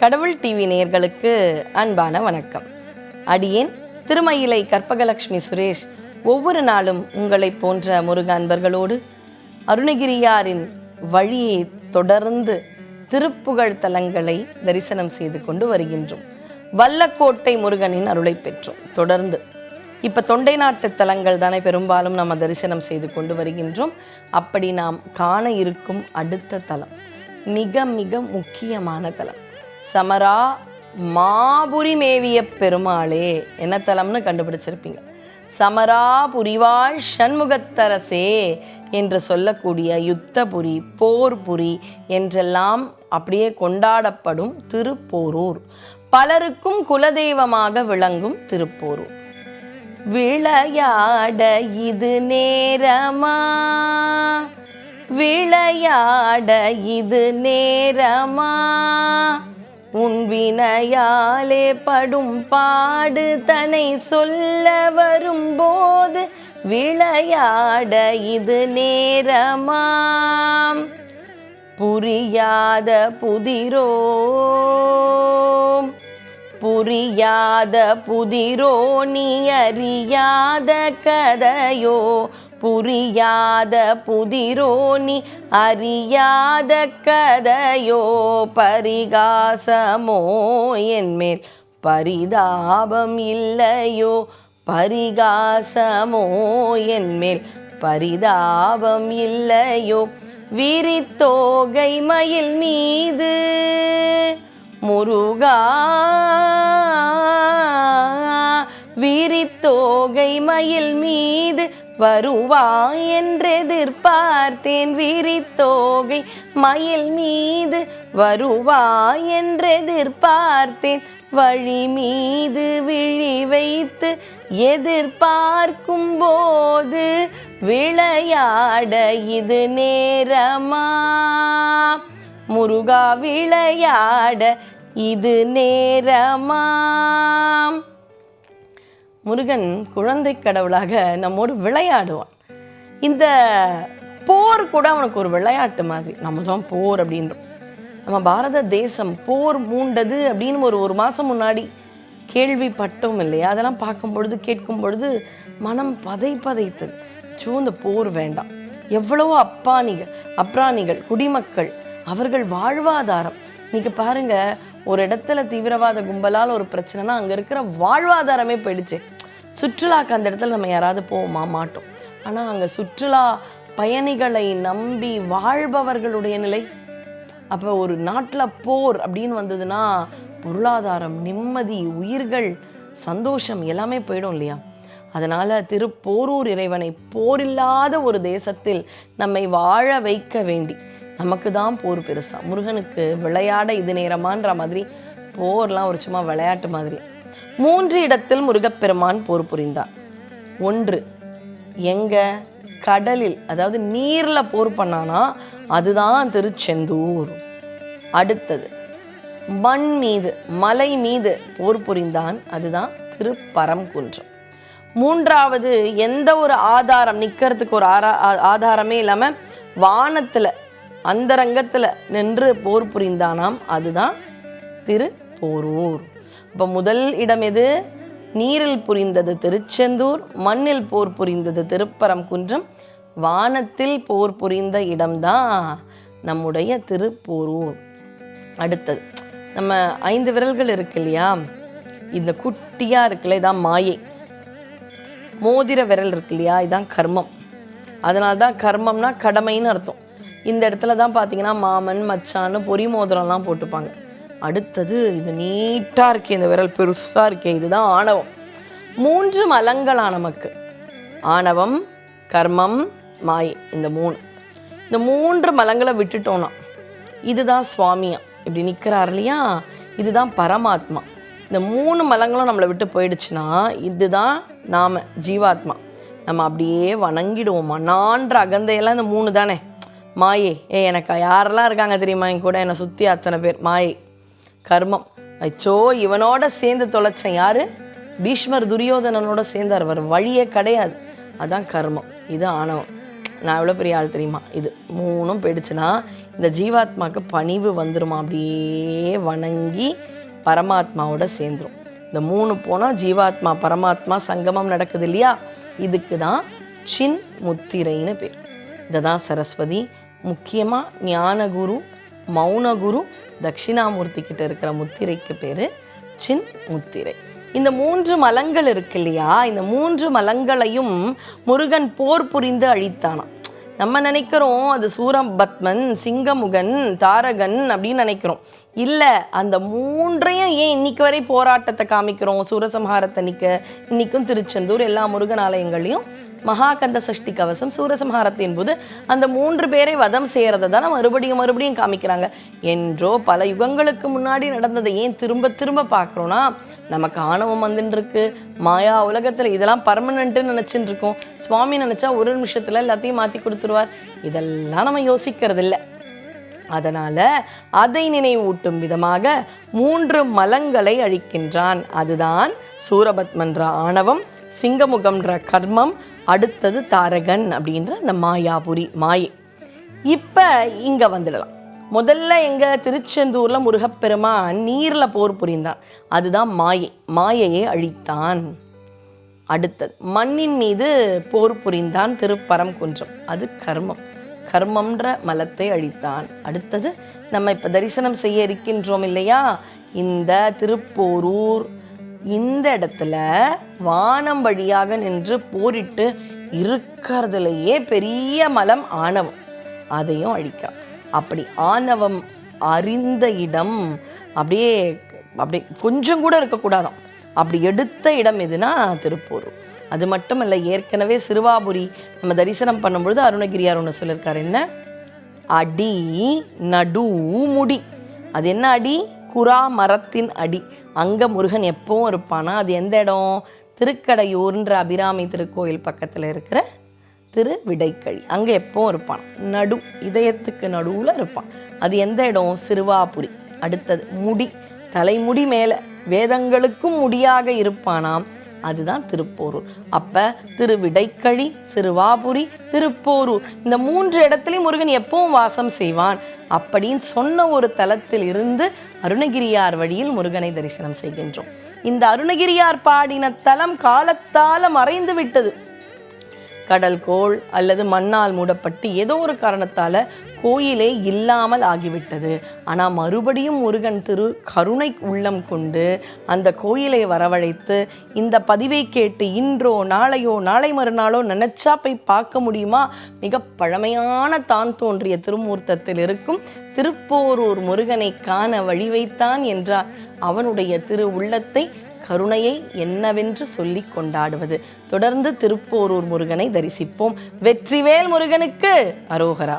கடவுள் டிவி நேயர்களுக்கு அன்பான வணக்கம். அடியேன் திருமயிலை கற்பகலட்சுமி சுரேஷ் ஒவ்வொரு நாளும் உங்களைப் போன்ற முருக அன்பர்களோடு அருணகிரியாரின் வழியை தொடர்ந்து திருப்புகழ் தலங்களை தரிசனம் செய்து கொண்டு வருகின்றோம். வல்லக்கோட்டை முருகனின் அருளை பெற்றோம். தொடர்ந்து இப்போ தொண்டை நாட்டு தலங்கள் தானே பெரும்பாலும் நம்ம தரிசனம் செய்து கொண்டு வருகின்றோம். அப்படி நாம் காண இருக்கும் அடுத்த தலம் மிக மிக முக்கியமான தலம். சமரா மாபுரி மேவிய பெருமாளே என்ன தலம்னு கண்டுபிடிச்சிருப்பீங்க. சமரா புரிவாள் சண்முகத்தரசே என்று சொல்லக்கூடிய யுத்தபுரி போர்புரி என்றெல்லாம் அப்படியே கொண்டாடப்படும் திருப்போரூர். பலருக்கும் குலதெய்வமாக விளங்கும் திருப்போரூர். விளையாட இது நேரமா? விளையாட இது நேரமா? உன் வினையாலே படும் பாடு தனை சொல்ல வரும்போது விளையாட இது நேரமாம் புரியாத புதிரோம் புரியாத புதிரோ நீ அறியாத கதையோ? புரியாத புதிரோனி அறியாத கதையோ பரிகாசமோ என்மேல் பரிதாபம் இல்லையோ பரிகாசமோ என்மேல் பரிதாபம் இல்லையோ விரித்தோகை மயில் மீது முருகா விரித்தோகை மயில் மீது வருவாய் என்றெதிர்பார்த்தேன் விரித்தோகை மயில் மீது வருவாய் என்றெதிர்பார்த்தேன் வழி மீது விழி வைத்து எதிர்பார்க்கும் போது விளையாட இது நேரமா? முருகா விளையாட இது நேரமா? முருகன் குழந்தை கடவுளாக நம்மோடு விளையாடுவான். இந்த போர் கூட அவனுக்கு ஒரு விளையாட்டு மாதிரி. நம்ம தான் போர் அப்படின்றோம். நம்ம பாரத தேசம் போர் மூண்டது அப்படின்னு ஒரு ஒரு மாதம் முன்னாடி கேள்விப்பட்டோம் இல்லையா? அதெல்லாம் பார்க்கும் பொழுது கேட்கும் பொழுது மனம் பதை பதைத்தது. சோ இந்த போர் வேண்டாம். எவ்வளவோ அப்பானிகள் அப்ராணிகள் குடிமக்கள் அவர்கள் வாழ்வாதாரம். இன்னைக்கு பாருங்க ஒரு இடத்துல தீவிரவாத கும்பலால் ஒரு பிரச்சனைனா அங்கே இருக்கிற வாழ்வாதாரமே போயிடுச்சு. சுற்றுலாக்கு அந்த இடத்துல நம்ம யாராவது போவோமா? மாட்டோம். ஆனால் அங்கே சுற்றுலா பயணிகளை நம்பி வாழ்பவர்களுடைய நிலை. அப்போ ஒரு நாட்டில் போர் அப்படின்னு வந்ததுன்னா பொருளாதாரம் நிம்மதி உயிர்கள் சந்தோஷம் எல்லாமே போயிடும் இல்லையா? அதனால் திருப்போரூர் இறைவனை போரில்லாத ஒரு தேசத்தில் நம்மை வாழ வைக்க வேண்டி நமக்கு தான் போர் பெருசாக முருகனுக்கு விளையாட இது நேரமான்ற மாதிரி போர்லாம் ஒரு சும்மா விளையாட்டு மாதிரி. மூன்று இடத்தில் முருகப்பெருமான் போர் புரிந்தார் ஒன்று எங்க கடலில் அதாவது நீர்ல போர் பண்ணானா அதுதான் திருச்செந்தூர். அடுத்தது மண் மீது மலை மீது போர் புரிந்தான் அதுதான் திருப்பரங்குன்றம் மூன்றாவது எந்த ஒரு ஆதாரம் நிற்கிறதுக்கு ஒரு ஆரா ஆ- ஆதாரமே இல்லாமல் வானத்தில் அந்தரங்கத்தில் நின்று போர் புரிந்தானாம் அதுதான் திருப்போரூர். இப்போ முதல் இடம் எது? நீரில் புரிந்தது திருச்செந்தூர் மண்ணில் போர் புரிந்தது திருப்பரங்குன்றம் வானத்தில் போர் புரிந்த இடம்தான் நம்முடைய திருப்போரூர். அடுத்தது நம்ம ஐந்து விரல்கள் இருக்கு இல்லையா? இந்த குட்டியாக இருக்குல்ல இதான் மாயை. மோதிர விரல் இருக்கு இல்லையா? இதான் கர்மம். அதனால தான் கர்மம்னா கடமைன்னு அர்த்தம். இந்த இடத்துல தான் பார்த்தீங்கன்னா மாமன் மச்சான்னு பொறி மோதிரம்லாம் போட்டுப்பாங்க. அடுத்தது இது நீட்டாக இருக்கே இந்த விரல் பெருசாக இருக்கே இதுதான் ஆணவம். மூன்று மலங்களா நமக்கு. ஆணவம் கர்மம் மாயை இந்த மூணு. இந்த மூன்று மலங்களை விட்டுட்டோம்னா இதுதான் சுவாமியா. இப்படி நிற்கிறார் இல்லையா? இதுதான் பரமாத்மா. இந்த மூணு மலங்களும் நம்மளை விட்டு போயிடுச்சுன்னா இதுதான் நாம ஜீவாத்மா. நம்ம அப்படியே வணங்கிடுவோமா. நான்ற அகந்தையெல்லாம் இந்த மூணு தானே. மாயே ஏ எனக்கு யாரெல்லாம் இருக்காங்க தெரியுமா? என் கூட என்னை சுற்றி அத்தனை பேர். மாயை. கர்மம். அச்சோ இவனோட சேர்ந்து தொலைச்சேன் யாரு? பீஷ்மர் துரியோதனனோட சேர்ந்தார். அவர் வழியே கிடையாது. அதான் கர்மம். இது ஆணவம். நான் எவ்வளோ பெரிய ஆள் தெரியுமா? இது மூணும் போயிடுச்சுன்னா இந்த ஜீவாத்மாவுக்கு பணிவு வந்துருமா? அப்படியே வணங்கி பரமாத்மாவோட சேர்ந்துரும். இந்த மூணு போனால் ஜீவாத்மா பரமாத்மா சங்கமம் நடக்குது இல்லையா? இதுக்கு தான் சின் முத்திரைன்னு பேர். இதை தான் சரஸ்வதி. முக்கியமாக ஞானகுரு மௌனகுரு தட்சிணாமூர்த்தி கிட்ட இருக்கிற முத்திரைக்கு பேர் சின் முத்திரை. இந்த மூன்று மலங்கள் இருக்கு இல்லையா? இந்த மூன்று மலங்களையும் முருகன் போர் புரிந்து அழித்தானாம். நம்ம நினைக்கிறோம் அது சூரபத்மன் சிங்கமுகன் தாரகன் அப்படின்னு நினைக்கிறோம். இல்லை அந்த மூன்றையும் ஏன் இன்னைக்கு வரை போராட்டத்தை காமிக்கிறோம்? சூரசம்ஹாரத்தை நிற்க இன்னைக்கும் திருச்செந்தூர் எல்லா முருகன் ஆலயங்களையும் மகாகந்த சஷ்டி கவசம் சூரசம்ஹாரத்தின் போது அந்த மூன்று பேரை வதம் செய்கிறத தானே மறுபடியும் மறுபடியும் காமிக்கிறாங்க. என்றோ பல யுகங்களுக்கு முன்னாடி நடந்ததை ஏன் திரும்ப திரும்ப பார்க்குறோன்னா நமக்கு ஆணவம் வந்துட்டுருக்கு மாயா உலகத்தில் இதெல்லாம் பர்மனண்ட்டுன்னு நினச்சின்னு இருக்கோம் சுவாமி நினச்சா ஒரு நிமிஷத்தில் எல்லாத்தையும் மாற்றி கொடுத்துருவார். இதெல்லாம் நம்ம யோசிக்கிறது இல்லை அதனால் அதை நினைவூட்டும் விதமாக மூன்று மலங்களை அழிக்கின்றான். அதுதான் சூரபத்மன்ற ஆணவம். சிங்கமுகம்ன்ற கர்மம் அடுத்தது தாரகன் அப்படின்ற அந்த மாயாபுரி மாயை. இப்போ இங்கே வந்துடலாம். முதல்ல எங்கள் திருச்செந்தூரில் முருகப்பெருமான் நீரில் போர் புரிந்தான். அதுதான் மாயை. மாயையை அழித்தான். அடுத்தது மண்ணின் மீது போர் புரிந்தான் திருப்பரம் குன்றம். அது கர்மம். கர்மம்ன்ற மலத்தை அழித்தான். அடுத்தது நம்ம இப்போ தரிசனம் செய்ய இருக்கின்றோம் இல்லையா? இந்த திருப்போரூர் இந்த இடத்துல வானம் வழியாக நின்று போரிட்டு இருக்கிறதுலையே பெரிய மலம் ஆணவம். அதையும் அழிக்கிறான் அப்படி ஆணவம் அறிந்த இடம் அப்படியே அப்படியே கொஞ்சம் கூட இருக்கக்கூடாதான் அப்படி எடுத்த இடம் எதுனா திருப்பூர். அது மட்டும் இல்லை ஏற்கனவே சிறுவாபுரி நம்ம தரிசனம் பண்ணும்பொழுது அருணகிரியார் ஒன்று சொல்லியிருக்காரு. என்ன? அடி நடு முடி. அது என்ன அடி? குரா மரத்தின் அடி. அங்கே முருகன் எப்பவும் இருப்பானா? அது எந்த இடம்? திருக்கடையூர்ன்ற அபிராமி திருக்கோயில் பக்கத்தில் இருக்கிற திரு விடைக்கழி அங்கே எப்பவும் இருப்பான். நடு இதயத்துக்கு நடுவில் இருப்பான். அது எந்த இடம்? சிறுவாபுரி. அடுத்தது முடி. தலைமுடி மேலே. வேதங்களுக்கும் முடியாக இருப்பானாம். அதுதான் திருப்போரூர். அப்போ திருவிடைக்கழி சிறுவாபுரி திருப்போரூர். இந்த மூன்று இடத்துலையும் முருகன் எப்பவும் வாசம் செய்வான். அப்படின்னு சொன்ன ஒரு தலத்தில் இருந்து அருணகிரியார் வழியில் முருகனை தரிசனம் செய்கின்றோம். இந்த அருணகிரியார் பாடின தலம் காலத்தால மறைந்து விட்டது. கடல் கோள் அல்லது மண்ணால் மூடப்பட்டு ஏதோ ஒரு காரணத்தால் கோயிலே இல்லாமல் ஆகிவிட்டது. ஆனால் மறுபடியும் முருகன் திரு கருணை உள்ளம் கொண்டு அந்த கோயிலை வரவழைத்து இந்த பதிவை கேட்டு இன்றோ நாளையோ நாளை மறுநாளோ நினச்சா போய் பார்க்க முடியுமா? மிக பழமையான தான் தோன்றிய திருமூர்த்தத்தில் இருக்கும் திருப்போரூர் முருகனை காண வழி வைத்தான் என்றார். அவனுடைய திரு உள்ளத்தை கருணையை என்னவென்று சொல்லி கொண்டாடுவது. தொடர்ந்து திருப்போரூர் முருகனை தரிசிப்போம். வெற்றிவேல் முருகனுக்கு அரோகரா.